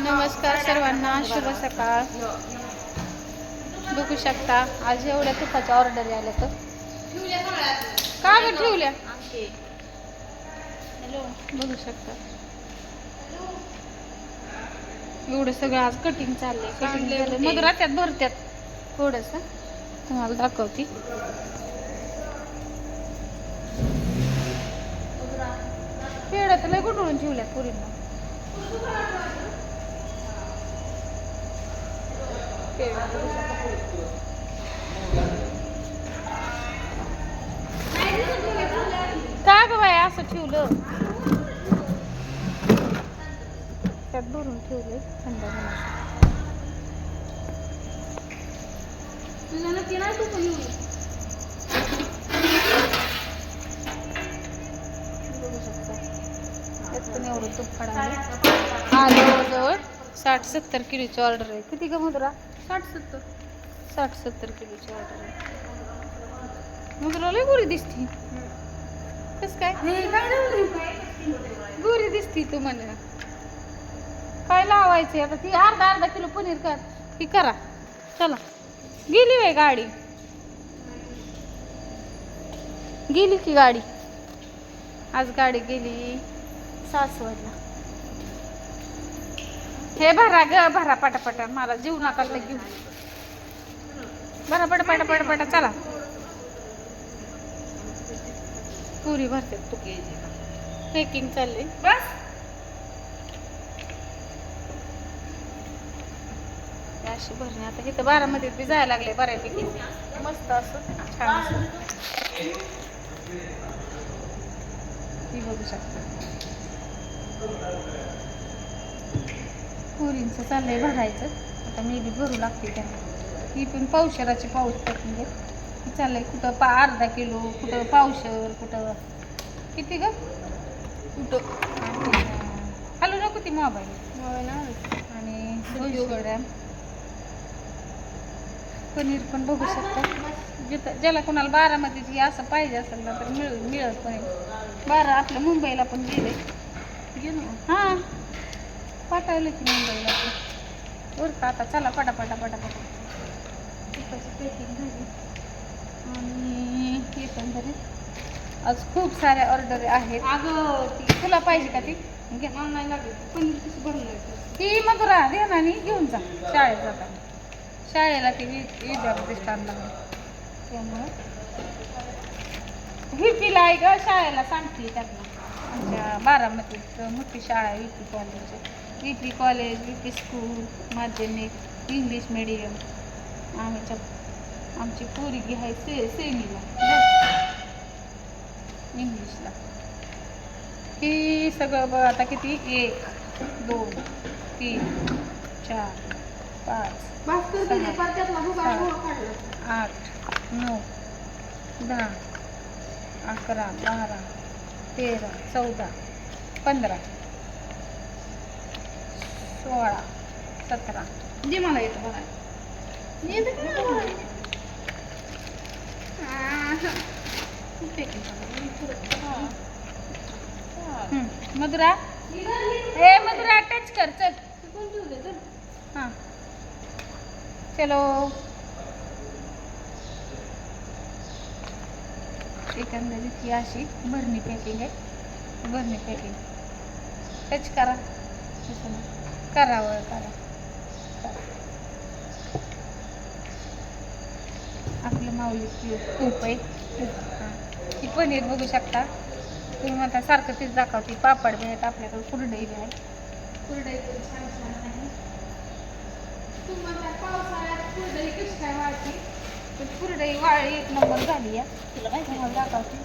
नमस्कार सर्वांना शुभ सकाळ. बघू शकता आज एवढ्या तुपाच्या ऑर्डर आल्या तर. का ग ठेवल्या? बघू शकता. एवढं सगळं आज कटिंग चाललंय कटिंग झालं मग रात्यात भरत्यात. थोडस. तुम्हाला दाखवते. पेढ्या तर लय कुठून ठेवल्या पुरींना. का ग बाय असं ठेवलं? त्यात भरून ठेवलंय थंड होण्यासाठी बघू शकता. त्यात पण साठ सत्तर किलोची ऑर्डर आहे. किती ग मुद्रा साठ सत्तर. साठ सत्तर किलोची ऑर्डर आहे. मुद्रा लय गोरी दिसती. कस काय? गोरी दिसती तू म्हणे. काय लावायचे आता ती अर्धा अर्धा किलो पनीर कर. ही करा. चला. गेली बाई गाडी. गेली की गाडी. आज गाडी गेली सासवडला. हे भरा ग भरा पटापटा. मला जीव नका तर घेऊ. भरा पटा पटा पटा पटा. चला. पुरी भरतात तू. पॅकिंग चालले बस. अशी भरणे. आता इथं बारामतीत बी जायला लागले बऱ्यापैकी. मस्त असं. छान असं. ती बघू शकता. पुरींचं चाललंय भरायचं. आता मी बी भरू लागते त्यांना. ही पण पावशराची पाऊस टाकून घे चाललंय कुठं पा अर्धा किलो कुठं पावशर कुठं किती ग? कुठं? हॅलो नको ती मोबाईल. आणि ग्रॅम. पनीर पण बघू शकता. जिथं ज्याला कोणाला बारामतीची असं पाहिजे असेल ना तर मिळ मिळत पनीर बारा आपल्या मुंबईला पण गेले. हां. पाठवलं की मुंबईला बरं का आता. चला पटा पटा पटा पटा. पॅकिंग झाली. आणि एकंदरीत आज खूप साऱ्या ऑर्डर आहेत. अगं ती तुला पाहिजे का ती? घे. नाही लागेल पनीर कसं बनवायचं ती मग राहा आणि घेऊन जा. शाळेत जाताना शाळेला ती वि- विद्यार्थी स्थानला त्यामुळं. ही आहे का शाळेला सांगते त्यांना. आमच्या बारामतीत मोठी शाळा आहे VP college VP college VP school माध्यमिक इंग्लिश मिडियम आमच्या आमची पोरगी आहे से सेमीला. इंग्लिशला. ही सगळं बघ आता किती? एक दोन तीन चार पाच आठ नऊ दहा अकरा बारा तेरा चौदा पंधरा. सोळा सतरा. जे मला येतं बघा. हम्म, मधुरा? ए मधुरा टच कर चल. हां. चलो. एकंदरीत ही अशी भरणी पॅकिंग आहे. भरणी पॅकिंग टच करा. करावं करा. आपलं माऊली तूप आहे. ही. पनीर बघू शकता. तुम्ही म्हणता सारखं तीच दाखवते पापड बी आहेत आपल्याकडे कुरडई बी आहे कुरडई पण छान छान आहे. तुम्हाला पावसाळ्यात कुरडई कशी काय वाढते? कुरडई वाळी एक नंबर झाली या तुला माहिती मला दाखवते.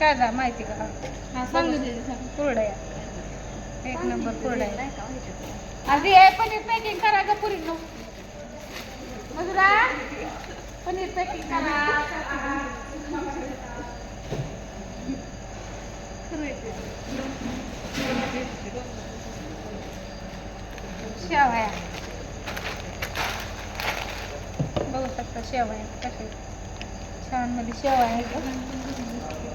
काय जा माहिती का? हा कुरडया. एक नंबर कुरडया आधी हे पनीर पॅकिंग करा ग पुरी मधुरा पनीर पॅकिंग करा. शेवया. बघू शकता शेवया कसे छानमध्ये शेवया आहे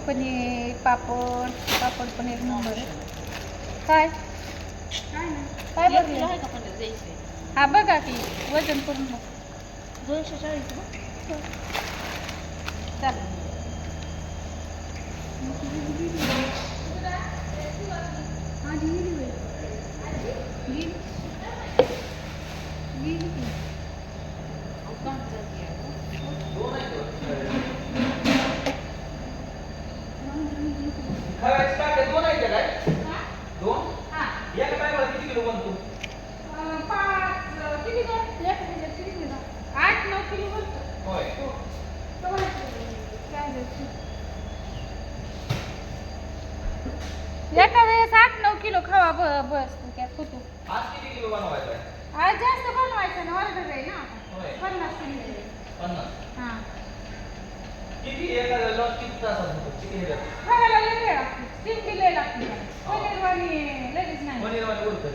पनीर पापड पापड पनीर नंबर काय? काय द्यायचे हा बघा की वजन करून बघ दोनशे चाळीस ना चला खव्याचे टाके दोन आहेत का काय दोन एका टायमाला किती किलो बनतो आठ नऊ किलो बोलतो होय एका वेळेस आठ नऊ किलो खावा ब बस त्यात आज किती किलो बनवायचा आहे? आज जास्त बनवायचं ना ऑर्डर आहे ना. होय. पन्नास किलो. आहे. पन्नास. हा. किती एका किती होतो? किती ह्याच्यात खायला लय वेळ लागतो. तीन किलो लागते. पनीर वाणी लगेच नाही. पनीर वाली उरतं